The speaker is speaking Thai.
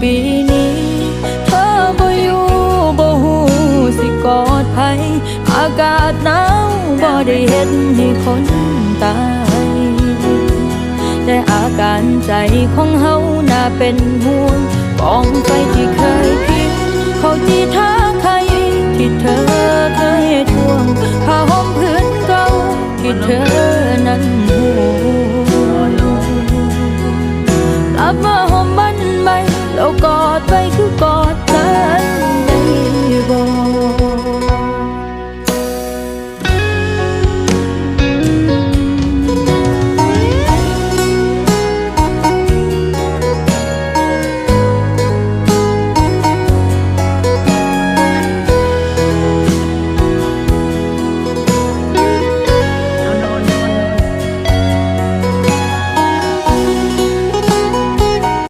ปีนี้เธอบ่อยู่บ่หูสิกอดไผอากาศหนาวบ่ได้เฮ็ดให้คนตายแต่อาการใจของเฮาน่าเป็นห่วงกองไฟที่เคยพิงเขาที่ท้าใครที่เธอเคยทวงผ้าห่มพื้นเก่าที่เธอนั้นห่วงกลับมา แล้วกอดไปคือกอดกัน